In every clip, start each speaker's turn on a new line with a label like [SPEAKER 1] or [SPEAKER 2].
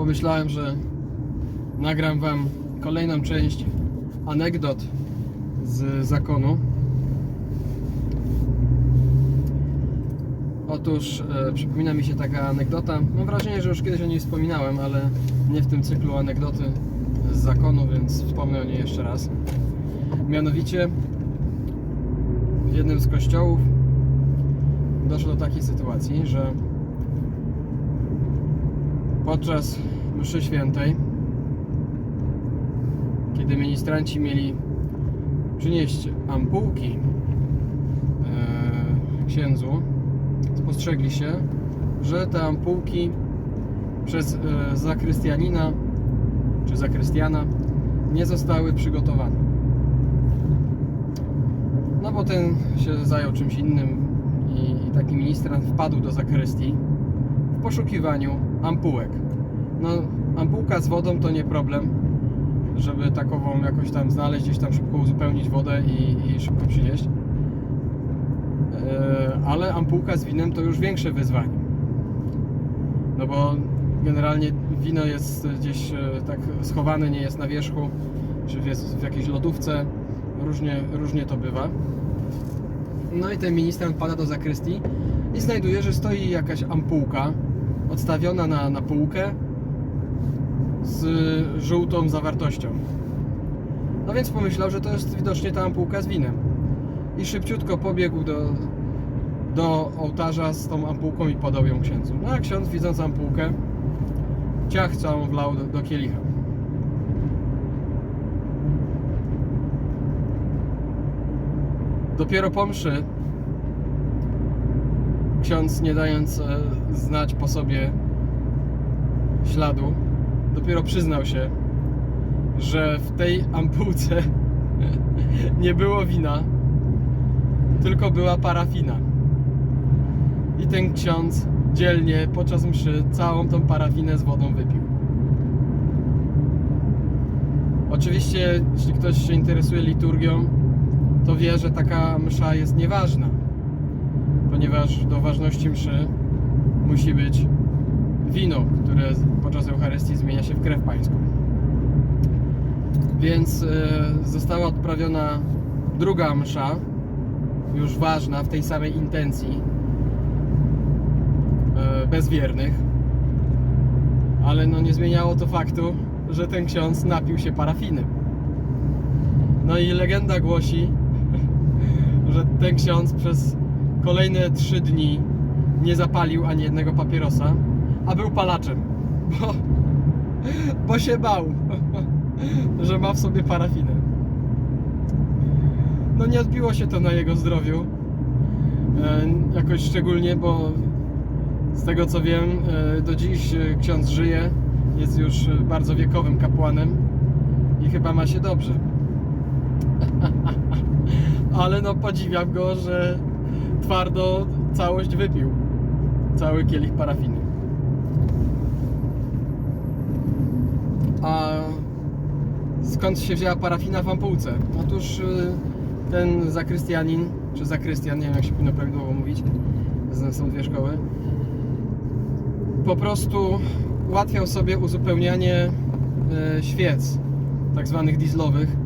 [SPEAKER 1] pomyślałem, że nagram Wam kolejną część anegdot z zakonu. Otóż e, przypomina mi się taka anegdota. Mam wrażenie, że już kiedyś o niej wspominałem, ale nie w tym cyklu anegdoty z zakonu, więc wspomnę o niej jeszcze raz. Mianowicie w jednym z kościołów doszło do takiej sytuacji, że podczas mszy świętej, kiedy ministranci mieli przynieść ampułki e, księdzu, spostrzegli się, że te ampułki przez e, zakrystianina czy zakrystiana nie zostały przygotowane. No bo ten się zajął czymś innym i, taki ministrant wpadł do zakrystii w poszukiwaniu ampułek. No, ampułka z wodą to nie problem, żeby takową jakoś tam znaleźć, gdzieś tam szybko uzupełnić wodę i, i szybko przynieść. E, ale ampułka z winem to już większe wyzwanie. No bo generalnie wino jest gdzieś e, tak schowane, nie jest na wierzchu, czy jest w jakiejś lodówce. Różnie, różnie to bywa. No i ten ministrant pada do zakrystii i znajduje, że stoi jakaś ampułka odstawiona na, na półkę z żółtą zawartością. No więc pomyślał, że to jest widocznie ta ampułka z winem. I szybciutko pobiegł do, do ołtarza z tą ampułką i podał ją księdzu. No a ksiądz widząc ampułkę, ciach całą wlał do, do kielicha. Dopiero po mszy ksiądz, nie dając e, znać po sobie śladu, dopiero przyznał się, że w tej ampułce nie było wina, tylko była parafina. I ten ksiądz dzielnie podczas mszy całą tą parafinę z wodą wypił. Oczywiście, jeśli ktoś się interesuje liturgią, to wie, że taka msza jest nieważna, ponieważ do ważności mszy musi być wino, które podczas Eucharystii zmienia się w krew pańską. Więc e, została odprawiona druga msza, już ważna w tej samej intencji, e, bez wiernych, ale no nie zmieniało to faktu, że ten ksiądz napił się parafiny. No i legenda głosi, że ten ksiądz przez kolejne trzy dni nie zapalił ani jednego papierosa, a był palaczem, bo, bo się bał, że ma w sobie parafinę. No nie odbiło się to na jego zdrowiu e, jakoś szczególnie, bo z tego co wiem, e, do dziś e, ksiądz żyje, jest już e, bardzo wiekowym kapłanem i chyba ma się dobrze. Ale no podziwiam go, że twardo całość wypił. Cały kielich parafiny. A skąd się wzięła parafina w ampułce? Otóż y, ten zakrystianin, czy zakrystian, nie wiem jak się powinno prawidłowo mówić, są dwie szkoły, po prostu ułatwiał sobie uzupełnianie y, świec, tak zwanych dieslowych,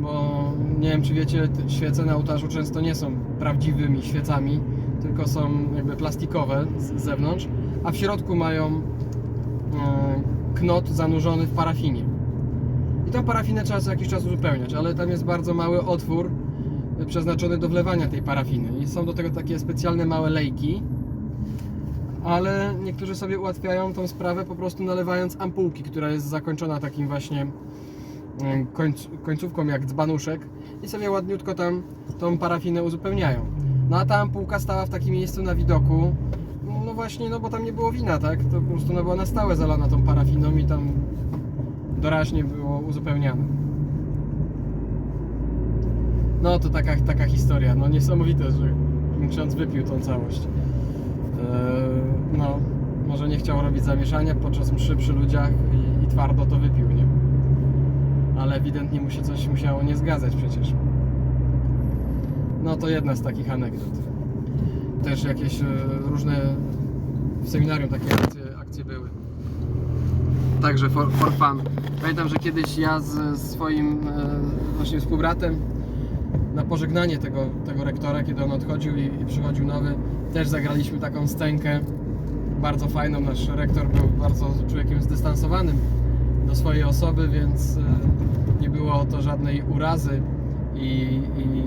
[SPEAKER 1] bo nie wiem czy wiecie, świece na ołtarzu często nie są prawdziwymi świecami, tylko są jakby plastikowe z zewnątrz, a w środku mają e, knot zanurzony w parafinie. I tą parafinę trzeba co jakiś czas uzupełniać, ale tam jest bardzo mały otwór e, przeznaczony do wlewania tej parafiny. I są do tego takie specjalne małe lejki, ale niektórzy sobie ułatwiają tą sprawę po prostu nalewając ampułki, która jest zakończona takim właśnie e, końc, końcówką jak dzbanuszek i sobie ładniutko tam tą parafinę uzupełniają. No a ta ampułka stała w takim miejscu na widoku, właśnie, no bo tam nie było wina, tak? To po prostu ona była na stałe zalana tą parafiną i tam doraźnie było uzupełniane. No to taka, taka historia, no niesamowite, że ksiądz wypił tą całość. Eee, no, może nie chciał robić zamieszania podczas mszy przy ludziach i, i twardo to wypił, nie? Ale ewidentnie mu się coś musiało nie zgadzać przecież. No to jedna z takich anegdot. Też jakieś e, różne seminarium takie akcje, akcje były. Także for, for fun. Pamiętam, że kiedyś ja z swoim e, właśnie współbratem na pożegnanie tego, tego rektora, kiedy on odchodził i, i przychodził nowy, też zagraliśmy taką scenkę bardzo fajną. Nasz rektor był bardzo człowiekiem zdystansowanym do swojej osoby, więc e, nie było to żadnej urazy i, i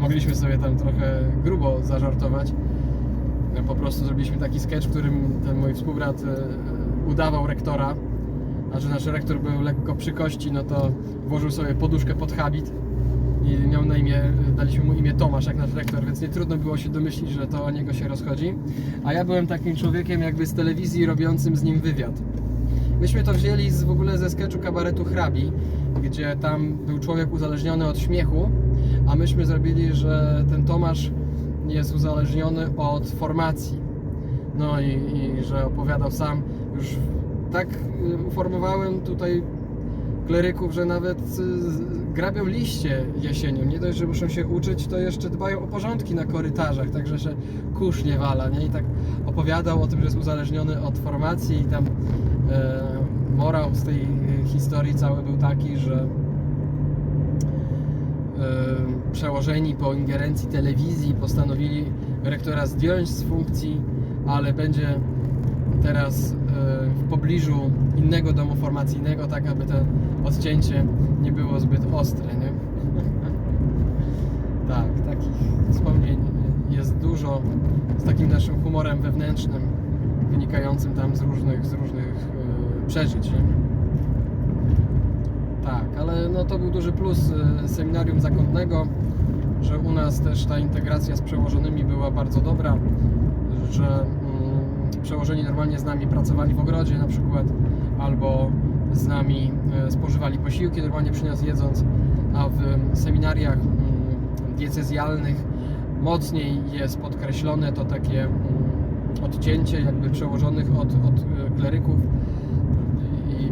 [SPEAKER 1] mogliśmy sobie tam trochę grubo zażartować. E, Po prostu zrobiliśmy taki sketch, w którym ten mój współbrat e, udawał rektora, a że nasz rektor był lekko przy kości, no to włożył sobie poduszkę pod habit i miał na imię, daliśmy mu imię Tomasz, jak nasz rektor, więc nie trudno było się domyślić, że to o niego się rozchodzi. A ja byłem takim człowiekiem jakby z telewizji robiącym z nim wywiad. Myśmy to wzięli z, w ogóle ze sketchu kabaretu Hrabi, gdzie tam był człowiek uzależniony od śmiechu, a myśmy zrobili, że ten Tomasz jest uzależniony od formacji. No i, i że opowiadał sam. Już tak y, uformowałem tutaj kleryków, że nawet y, grabią liście jesienią. Nie dość, że muszą się uczyć, to jeszcze dbają o porządki na korytarzach, także że kurz nie wala, nie? I tak opowiadał o tym, że jest uzależniony od formacji i tam e, morał z tej e, historii cały był taki, że przełożeni po ingerencji telewizji postanowili rektora zdjąć z funkcji, ale będzie teraz e, w pobliżu innego domu formacyjnego, tak aby to odcięcie nie było zbyt ostre, nie? tak, takich wspomnień jest dużo z takim naszym humorem wewnętrznym, wynikającym tam z różnych, z różnych e, przeżyć, nie? Tak, ale no to był duży plus e, seminarium zakątnego, że u nas też ta integracja z przełożonymi była bardzo dobra, że mm, przełożeni normalnie z nami pracowali w ogrodzie na przykład, albo z nami e, spożywali posiłki normalnie przy nas jedząc, a w seminariach mm, diecezjalnych mocniej jest podkreślone to takie mm, odcięcie jakby przełożonych od, od e, kleryków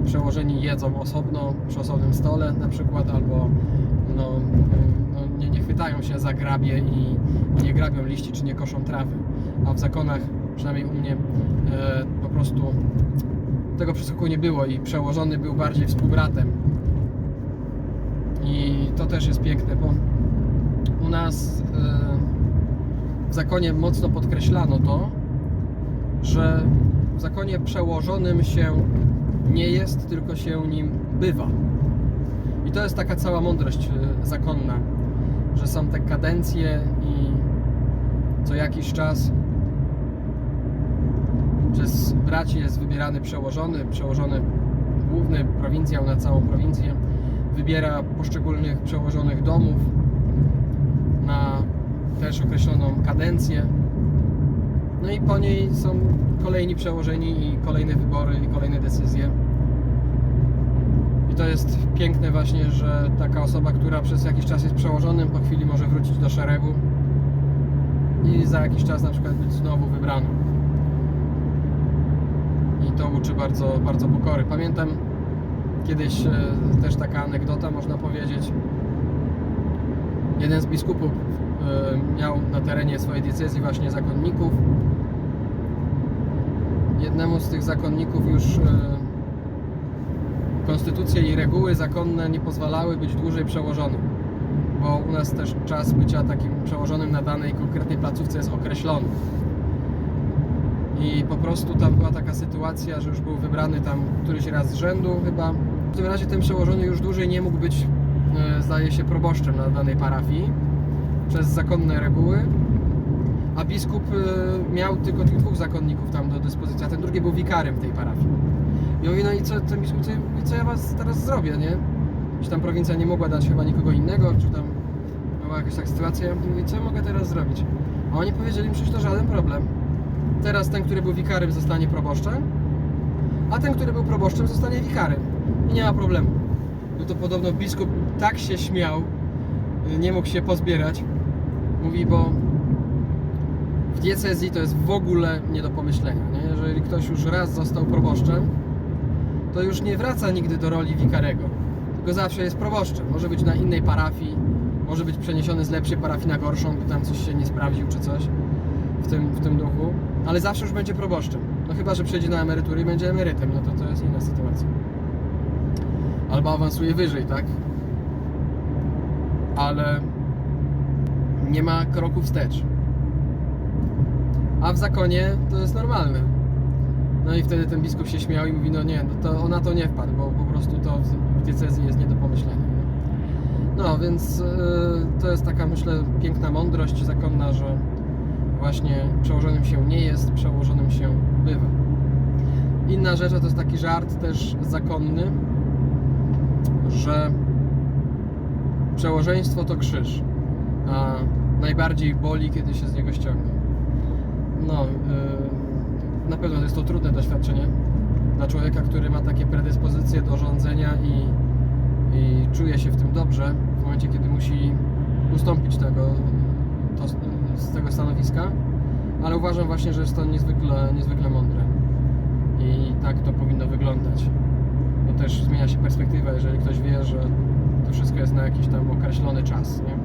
[SPEAKER 1] przełożeni jedzą osobno przy osobnym stole na przykład, albo no, no, nie, nie chwytają się za grabie i nie grabią liści czy nie koszą trawy. A w zakonach, przynajmniej u mnie, e, po prostu tego przeskóku nie było i przełożony był bardziej współbratem. I to też jest piękne, bo u nas e, w zakonie mocno podkreślano to, że w zakonie przełożonym się nie jest, tylko się nim bywa. I to jest taka cała mądrość e, zakonna, że są te kadencje i co jakiś czas przez braci jest wybierany przełożony, przełożony główny prowincjał na całą prowincję, wybiera poszczególnych przełożonych domów na też określoną kadencję. No i po niej są kolejni przełożeni i kolejne wybory i kolejne decyzje. I to jest piękne właśnie, że taka osoba, która przez jakiś czas jest przełożonym, po chwili może wrócić do szeregu i za jakiś czas na przykład być znowu wybraną. I to uczy bardzo, bardzo pokory. Pamiętam kiedyś e, też taka anegdota, można powiedzieć. Jeden z biskupów e, miał na terenie swojej diecezji właśnie zakonników. Jednemu z tych zakonników już e, konstytucje i reguły zakonne nie pozwalały być dłużej przełożonym, bo u nas też czas bycia takim przełożonym na danej konkretnej placówce jest określony. I po prostu tam była taka sytuacja, że już był wybrany tam któryś raz z rzędu chyba. W tym razie ten przełożony już dłużej nie mógł być, e, zdaje się, proboszczem na danej parafii przez zakonne reguły. A biskup e, miał tylko tych dwóch zakonników tam do dyspozycji, a ten drugi był wikarym tej parafii. I mówi, no i co ten biskup, co, co ja was teraz zrobię, nie? Czy tam prowincja nie mogła dać chyba nikogo innego, czy tam była jakaś taka sytuacja. Ja mówię, co ja mogę teraz zrobić? A oni powiedzieli mi, przecież to żaden problem. Teraz ten, który był wikarym zostanie proboszczem, a ten, który był proboszczem zostanie wikarym. I nie ma problemu. No to podobno biskup tak się śmiał, y, nie mógł się pozbierać. Mówi, bo w diecezji to jest w ogóle nie do pomyślenia. Nie? Jeżeli ktoś już raz został proboszczem, to już nie wraca nigdy do roli wikarego, tylko zawsze jest proboszczem. Może być na innej parafii, może być przeniesiony z lepszej parafii na gorszą, by tam coś się nie sprawdził czy coś w tym, w tym duchu, ale zawsze już będzie proboszczem. No chyba, że przejdzie na emeryturę i będzie emerytem, no to to jest inna sytuacja. Albo awansuje wyżej, tak? Ale nie ma kroku wstecz. A w zakonie to jest normalne. No i wtedy ten biskup się śmiał i mówi, no nie, no to ona to nie wpadł, bo po prostu to w diecezji jest nie do pomyślenia. No, więc yy, to jest taka, myślę, piękna mądrość zakonna, że właśnie przełożonym się nie jest, przełożonym się bywa. Inna rzecz, to jest taki żart też zakonny, że przełożeństwo to krzyż, a najbardziej boli, kiedy się z niego ściąga. No, yy, na pewno jest to trudne doświadczenie dla człowieka, który ma takie predyspozycje do rządzenia i, i czuje się w tym dobrze, w momencie, kiedy musi ustąpić tego, to, z tego stanowiska, ale uważam właśnie, że jest to niezwykle, niezwykle mądre i tak to powinno wyglądać. Bo też zmienia się perspektywa, jeżeli ktoś wie, że to wszystko jest na jakiś tam określony czas, nie?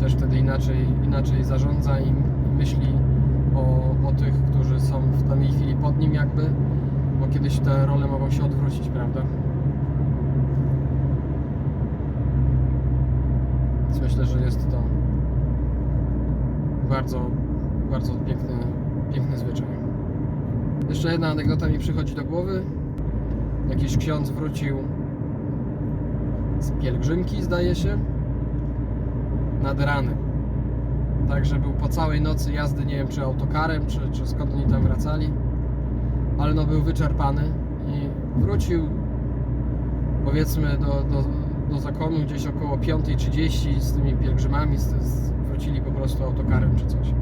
[SPEAKER 1] Też wtedy inaczej, inaczej zarządza i myśli o, o tych, którzy są w danej chwili pod nim jakby, bo kiedyś te role mogą się odwrócić, prawda? Więc myślę, że jest to bardzo, bardzo piękny, piękny zwyczaj. Jeszcze jedna anegdota mi przychodzi do głowy. Jakiś ksiądz wrócił z pielgrzymki, zdaje się, nad ranem. Także był po całej nocy jazdy, nie wiem czy autokarem, czy, czy skąd oni tam wracali, ale no był wyczerpany i wrócił powiedzmy do, do, do zakonu gdzieś około 5.30 z tymi pielgrzymami, z, z, wrócili po prostu autokarem czy coś.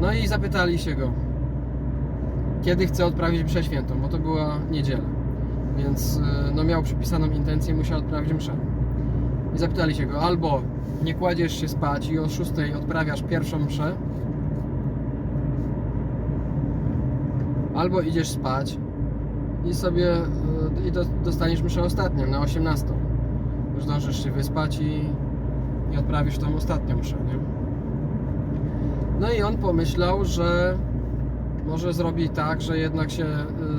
[SPEAKER 1] No i zapytali się go, kiedy chce odprawić mszę świętą, bo to była niedziela. Więc y, no miał przypisaną intencję, musiał odprawić mszę. I zapytali się go, albo nie kładziesz się spać i o 6 odprawiasz pierwszą mszę, albo idziesz spać i sobie y, i do, dostaniesz mszę ostatnią na 18. Już zdążysz się wyspać i, i odprawisz tą ostatnią mszę, nie? No i on pomyślał, że może zrobi tak, że jednak się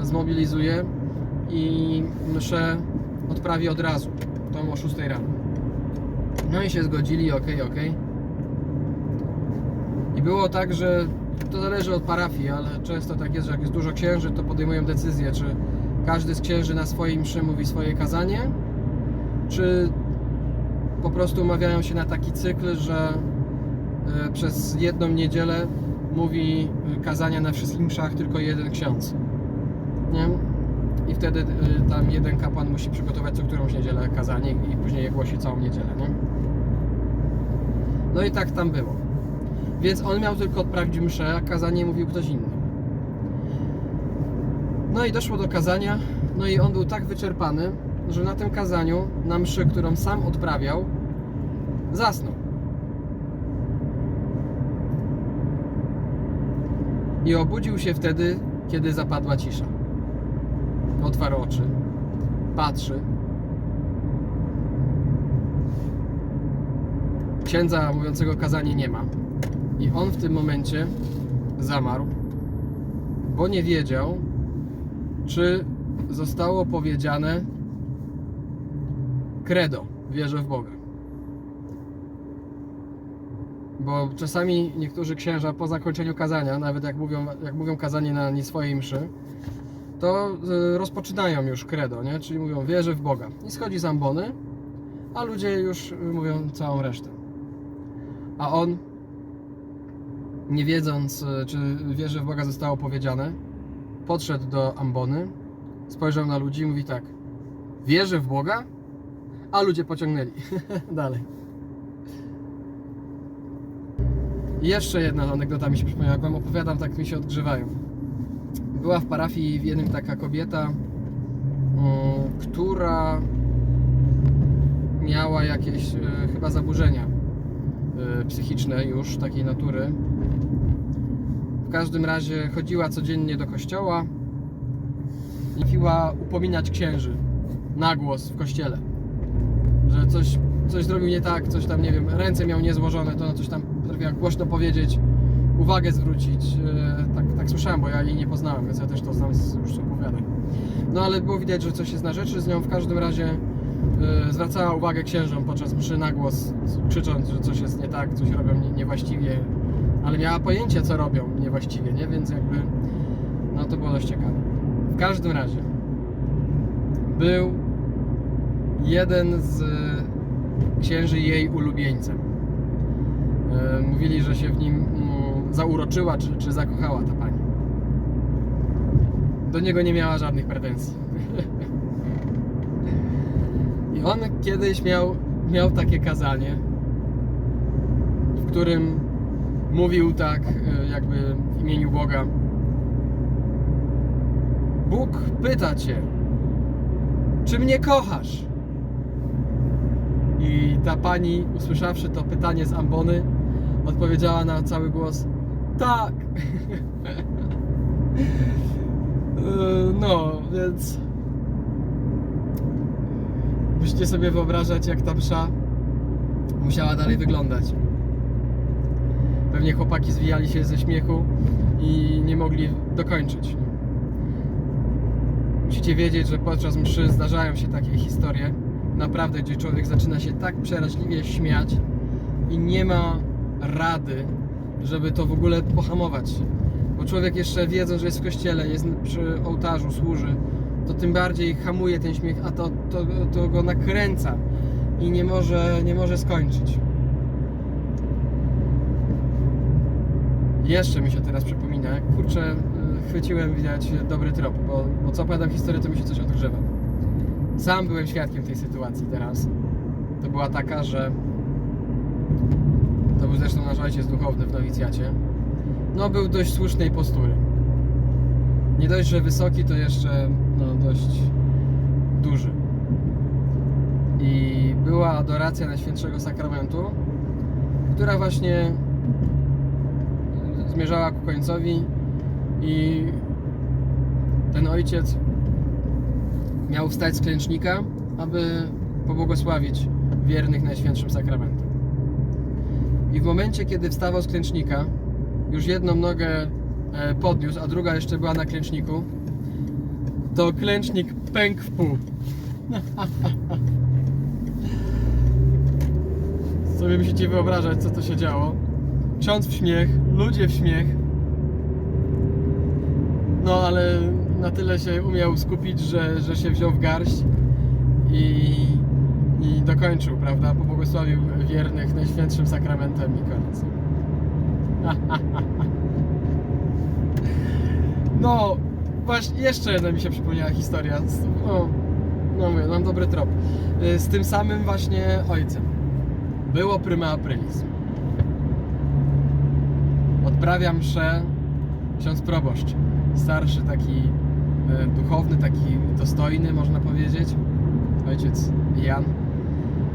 [SPEAKER 1] y, zmobilizuje i mszę odprawi od razu, tą o 6 rano. No i się zgodzili, ok, ok. I było tak, że to zależy od parafii, ale często tak jest, że jak jest dużo księży, to podejmują decyzję, czy każdy z księży na swojej mszy mówi swoje kazanie, czy po prostu umawiają się na taki cykl, że y, przez jedną niedzielę mówi y, kazania na wszystkich mszach tylko jeden ksiądz. Nie? Wtedy y, tam jeden kapłan musi przygotować co którąś niedzielę kazanie i później je głosi całą niedzielę. Nie? No i tak tam było. Więc on miał tylko odprawić mszę, a kazanie mówił ktoś inny. No i doszło do kazania, no i on był tak wyczerpany, że na tym kazaniu, na mszy, którą sam odprawiał, zasnął. I obudził się wtedy, kiedy zapadła cisza. Otwarł oczy, patrzy. Księdza mówiącego kazanie nie ma. I on w tym momencie zamarł, bo nie wiedział, czy zostało powiedziane credo, wierzę w Boga. Bo czasami niektórzy księża po zakończeniu kazania, nawet jak mówią, jak mówią kazanie na nie swojej mszy, to y, rozpoczynają już credo, nie? czyli mówią wierzę w Boga. I schodzi z ambony, a ludzie już y, mówią całą resztę. A on, nie wiedząc, y, czy wierzę w Boga zostało powiedziane, podszedł do ambony, spojrzał na ludzi i mówi tak: Wierzę w Boga? A ludzie pociągnęli dalej. Jeszcze jedna anegdota mi się przypomniała, jak wam opowiadam, tak mi się odgrzewają. Była w parafii w jednym taka kobieta, która miała jakieś e, chyba zaburzenia e, psychiczne już takiej natury. W każdym razie chodziła codziennie do kościoła i mówiła upominać księży na głos w kościele. Że coś, coś zrobił nie tak, coś tam, nie wiem, ręce miał niezłożone, to coś tam potrafiła głośno powiedzieć uwagę zwrócić. E, tak, tak słyszałem, bo ja jej nie poznałem, więc ja też to znam już opowiadań. No ale było widać, że coś jest na rzeczy z nią. W każdym razie e, zwracała uwagę księżom podczas mszy na głos, krzycząc, że coś jest nie tak, coś robią nie, niewłaściwie, ale miała pojęcie, co robią niewłaściwie, nie? Więc jakby, no to było dość ciekawe. W każdym razie był jeden z księży jej ulubieńcem. E, Mówili, że się w nim zauroczyła czy, czy zakochała ta pani. Do niego nie miała żadnych pretensji. I on kiedyś miał, miał takie kazanie, w którym mówił tak, e, jakby w imieniu Boga. Bóg pyta cię, czy mnie kochasz? I ta pani, usłyszawszy to pytanie z ambony, odpowiedziała na cały głos: Tak. Yy, no, więc. Musicie sobie wyobrażać, jak ta msza musiała dalej wyglądać. Pewnie chłopaki zwijali się ze śmiechu i nie mogli dokończyć. Musicie wiedzieć, że podczas mszy zdarzają się takie historie, naprawdę, gdzie człowiek zaczyna się tak przeraźliwie śmiać i nie ma rady, żeby to w ogóle pohamować. Bo człowiek jeszcze wiedząc, że jest w kościele, jest przy ołtarzu, służy, to tym bardziej hamuje ten śmiech, a to, to, to go nakręca i nie może, nie może skończyć. Jeszcze mi się teraz przypomina, kurczę, y, chwyciłem, widać, dobry trop, bo, bo co opowiadam historię, to mi się coś odgrzewa. Sam byłem świadkiem tej sytuacji teraz. To była taka, że to był zresztą nasz ojciec duchowny w nowicjacie. No, był dość słusznej postury. Nie dość, że wysoki, to jeszcze no, dość duży. I była adoracja Najświętszego Sakramentu, która właśnie zmierzała ku końcowi i ten ojciec miał wstać z klęcznika, aby pobłogosławić wiernych Najświętszym Sakramentem. I w momencie, kiedy wstawał z klęcznika, już jedną nogę e, podniósł, a druga jeszcze była na klęczniku, to klęcznik pękł w pół. Sobie musicie wyobrażać, co to się działo. Ksiądz w śmiech, ludzie w śmiech. No ale na tyle się umiał skupić, że, że się wziął w garść i, i dokończył, prawda? Pobłogosławił wiernych Najświętszym Sakramentem i koniec. No, właśnie, jeszcze jedna mi się przypomniała historia. No, no mówię, mam dobry trop. Y, Z tym samym właśnie ojcem. Było prima aprilis. Odprawia mszę ksiądz proboszcz. Starszy, taki e, duchowny, taki dostojny, można powiedzieć. Ojciec Jan.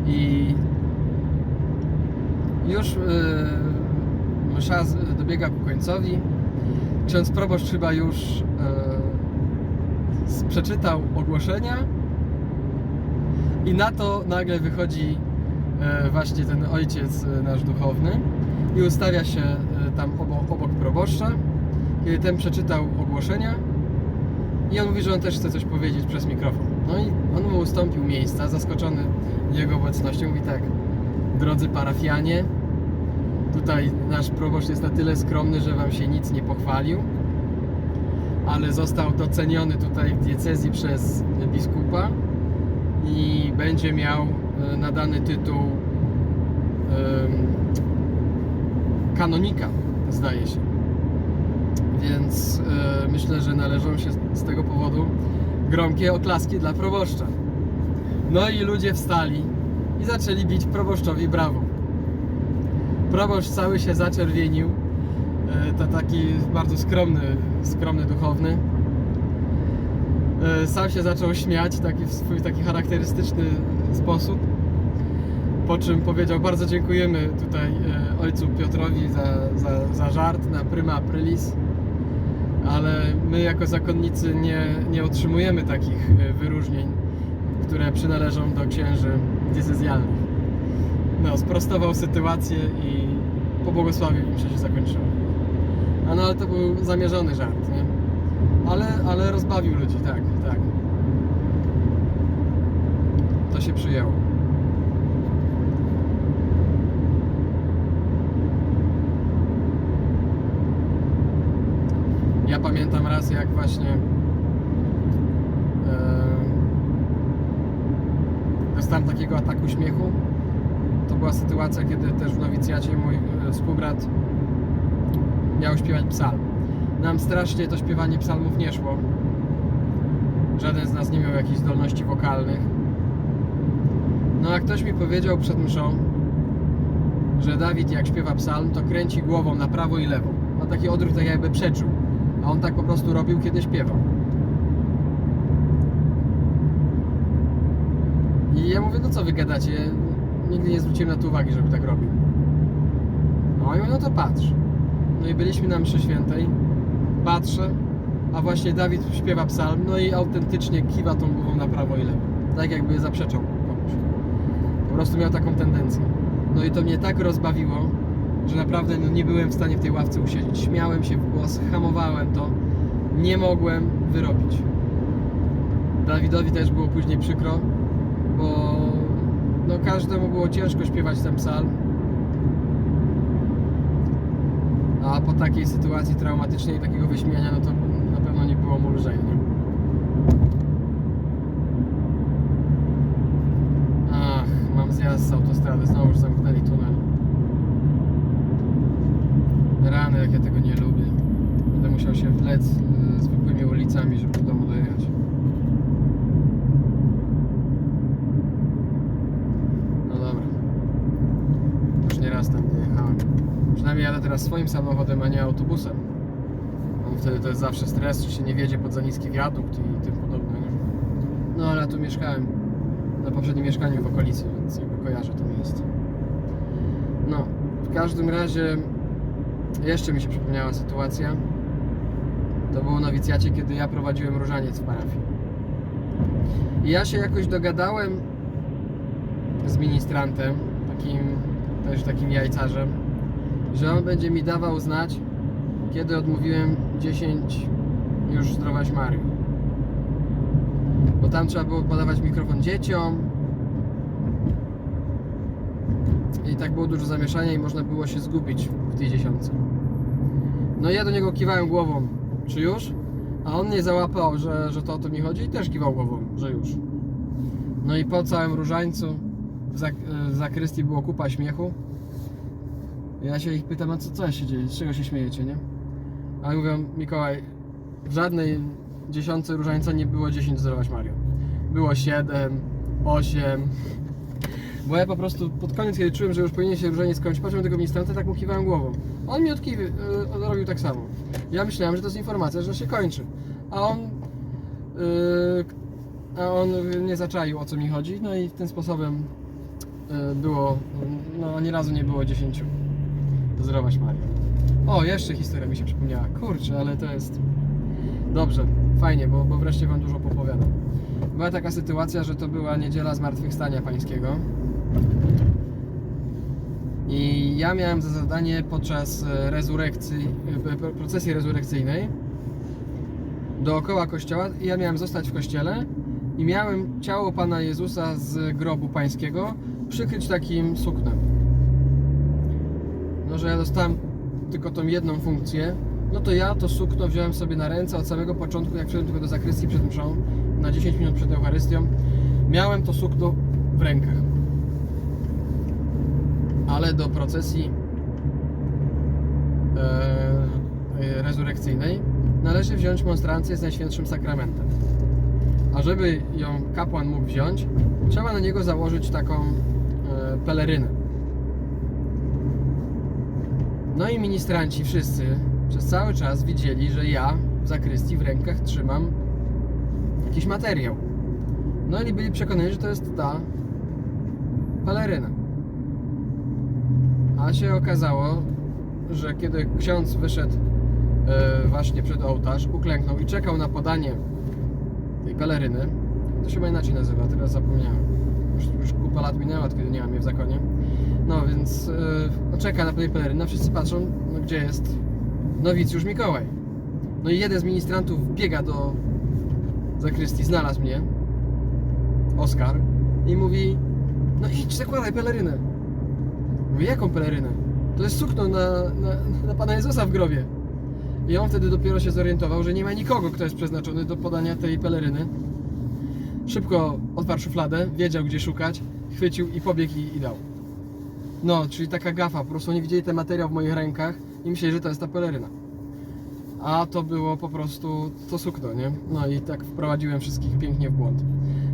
[SPEAKER 1] I już e, msza dobiega ku końcowi. Ksiądz proboszcz chyba już s- przeczytał ogłoszenia i na to nagle wychodzi e, właśnie ten ojciec e, nasz duchowny i ustawia się tam obok, obok proboszcza, kiedy ten przeczytał ogłoszenia i on mówi, że on też chce coś powiedzieć przez mikrofon. No i on mu ustąpił miejsca, zaskoczony jego obecnością. Mówi tak, drodzy parafianie, tutaj nasz proboszcz jest na tyle skromny, że wam się nic nie pochwalił, ale został doceniony tutaj w diecezji przez biskupa i będzie miał e, nadany tytuł kanonika, zdaje się. Więc e, myślę, że należą się z tego powodu gromkie oklaski dla proboszcza. No i ludzie wstali i zaczęli bić proboszczowi brawo. Proboszcz cały się zaczerwienił. E, to taki bardzo skromny, skromny duchowny. E, Sam się zaczął śmiać taki w swój taki charakterystyczny sposób. Po czym powiedział, bardzo dziękujemy tutaj e, ojcu Piotrowi za, za, za żart na Prima Aprilis, ale my jako zakonnicy nie, nie otrzymujemy takich wyróżnień, które przynależą do księży diecezjalnych. No, sprostował sytuację i pobłogosławił im, że się zakończyło. A no ale to był zamierzony żart, nie? Ale, ale rozbawił ludzi, tak, tak. To się przyjęło. Ja pamiętam raz, jak właśnie e, dostałem takiego ataku śmiechu. To była sytuacja, kiedy też w nowicjacie mój e, współbrat miał śpiewać psalm. Nam strasznie to śpiewanie psalmów nie szło. Żaden z nas nie miał jakichś zdolności wokalnych. No a ktoś mi powiedział przed mszą, że Dawid jak śpiewa psalm, to kręci głową na prawo i lewo. Ma taki odruch, tak jakby przeczył. A on tak po prostu robił, kiedy śpiewał. I ja mówię, no co wy gadacie? Nigdy nie zwróciłem na to uwagi, żeby tak robił. No i no to patrz. No i byliśmy na mszy świętej. Patrzę, a właśnie Dawid śpiewa psalm, no i autentycznie kiwa tą głową na prawo i lewo. Tak jakby zaprzeczał komuś. Po prostu miał taką tendencję. No i to mnie tak rozbawiło, że naprawdę no, nie byłem w stanie w tej ławce usiedzieć. Śmiałem się w głos, hamowałem to. Nie mogłem wyrobić. Dawidowi też było później przykro, no, każdemu było ciężko śpiewać ten psalm. A po takiej sytuacji traumatycznej i takiego wyśmiania, no to na pewno nie było mu lżej, nie? Ach, mam zjazd z autostrady, znowu już zamknęli tunel. Rany, jak ja tego nie lubię. Będę musiał się wlec y, zwykłymi ulicami, żeby do domu dojechać. No dobra. Już nie raz tam nie jechałem. Przynajmniej jadę teraz swoim samochodem, a nie autobusem. No, wtedy to jest zawsze stres, czy się nie wiedzie pod za niski wiadukt i tym podobne. No ale tu mieszkałem na poprzednim mieszkaniu w okolicy, więc jakby kojarzę to miejsce. No, w każdym razie jeszcze mi się przypomniała sytuacja. To było na wicjacie, kiedy ja prowadziłem różaniec w parafii. I ja się jakoś dogadałem z ministrantem, takim też takim jajcarzem, że on będzie mi dawał znać, kiedy odmówiłem 10 już zdrowaś Marii. Bo tam trzeba było podawać mikrofon dzieciom. I tak było dużo zamieszania i można było się zgubić w tej dziesiątce. No i ja do niego kiwałem głową, czy już? A on nie załapał, że, że to o to mi chodzi i też kiwał głową, że już. No i po całym różańcu w, zak w zakrystii było kupa śmiechu. Ja się ich pytam, a co, co się dzieje, z czego się śmiejecie, nie? A mówią, Mikołaj, w żadnej dziesiątce różańca nie było 10 zdrowaś Mario. Było 7, 8. Bo ja po prostu pod koniec, kiedy czułem, że już powinien się różaniec skończyć, patrzyłem tego ministranta, tak mu kiwałem głową. On mi odkiwy, yy, robił tak samo. Ja myślałem, że to jest informacja, że się kończy. A on... Yy, a on nie zaczaił o co mi chodzi, no i tym sposobem yy, było, no ani razu nie było 10. Zdrowaś Maria. O, jeszcze historia mi się przypomniała. Kurczę, ale to jest... Dobrze, fajnie, bo, bo wreszcie Wam dużo popowiadam. Była taka sytuacja, że to była niedziela Zmartwychwstania Pańskiego. I ja miałem za zadanie podczas e, rezurekcji, e, pro- procesji rezurekcyjnej dookoła kościoła ja miałem zostać w kościele i miałem ciało Pana Jezusa z grobu pańskiego przykryć takim suknem. No, że ja dostałem tylko tą jedną funkcję, no to ja to sukno wziąłem sobie na ręce od samego początku, jak wszedłem tylko do zakrystii przed mszą, na 10 minut przed Eucharystią, miałem to sukno w rękach. Ale do procesji e, e, rezurekcyjnej należy wziąć monstrancję z Najświętszym Sakramentem. A żeby ją kapłan mógł wziąć, trzeba na niego założyć taką e, pelerynę. No i ministranci wszyscy przez cały czas widzieli, że ja w zakrystii w rękach trzymam jakiś materiał. No i byli przekonani, że to jest ta peleryna. A się okazało, że kiedy ksiądz wyszedł e, właśnie przed ołtarz, uklęknął i czekał na podanie tej peleryny, to się chyba inaczej nazywa, teraz zapomniałem. Już, już kupa lat minęła, od kiedy nie mam jej w zakonie. No więc yy, no, czeka na tej peleryny, a wszyscy patrzą, no gdzie jest nowicjusz Mikołaj. No i jeden z ministrantów biega do zakrystii, znalazł mnie, Oskar, i mówi, no idź, zakładaj pelerynę. Mówię, jaką pelerynę? To jest sukno na, na, na Pana Jezusa w grobie. I on wtedy dopiero się zorientował, że nie ma nikogo, kto jest przeznaczony do podania tej peleryny. Szybko otwarł szufladę, wiedział gdzie szukać, chwycił i pobiegł i, i dał. No, czyli taka gafa, po prostu oni widzieli ten materiał w moich rękach i myśleli, że to jest ta peleryna. A to było po prostu to sukno, nie? No i tak wprowadziłem wszystkich pięknie w błąd.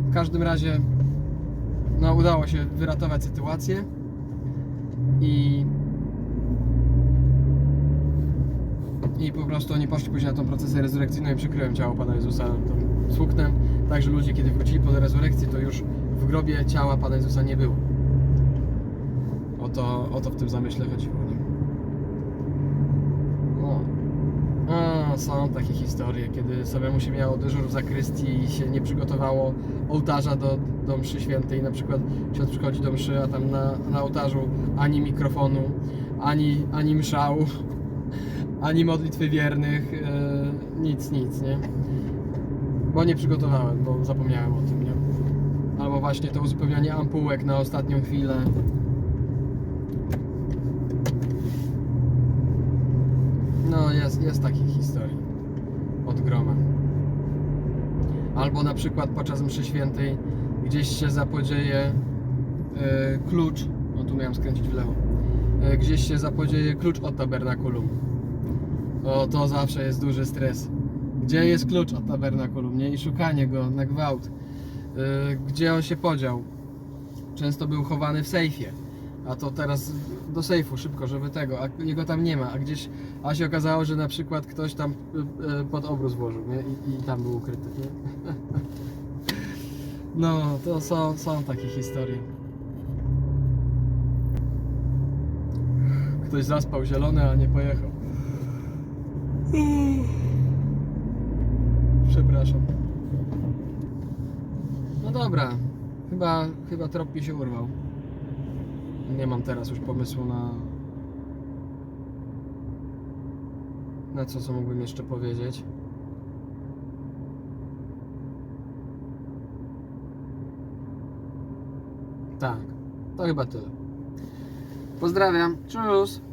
[SPEAKER 1] W każdym razie, no udało się wyratować sytuację i i po prostu oni poszli później na tą procesję rezurekcyjną i przykryłem ciało Pana Jezusa tym suknem, tak że ludzie kiedy wrócili po rezurekcji, to już w grobie ciała Pana Jezusa nie było. To, o to w tym zamyśle chodziło. No. A, są takie historie, kiedy samemu się miało dyżur w zakrystii i się nie przygotowało ołtarza do, do mszy świętej. Na przykład ksiądz przychodzi do mszy, a tam na, na ołtarzu ani mikrofonu, ani, ani mszału, ani modlitwy wiernych, e, nic, nic, nie? Bo nie przygotowałem, bo zapomniałem o tym, nie? Albo właśnie to uzupełnianie ampułek na ostatnią chwilę. No, jest, jest takich historii od groma. Albo na przykład podczas mszy świętej gdzieś się zapodzieje e, klucz, no tu miałem skręcić w lewo, e, gdzieś się zapodzieje klucz od tabernakulum. O, to zawsze jest duży stres. Gdzie jest klucz od tabernakulum, nie? I szukanie go na gwałt. E, gdzie on się podział? Często był chowany w sejfie. A to teraz do sejfu szybko, żeby tego, a jego tam nie ma, a gdzieś, a się okazało, że na przykład ktoś tam y, y, pod obrus włożył, nie? I, i tam był ukryty, nie? No, to są, są takie historie. Ktoś zaspał zielony, a nie pojechał. Przepraszam. No dobra, chyba, chyba trop mi się urwał. Nie mam teraz już pomysłu na. Na co, co mógłbym jeszcze powiedzieć. Tak, to chyba tyle. Pozdrawiam. Tschüss.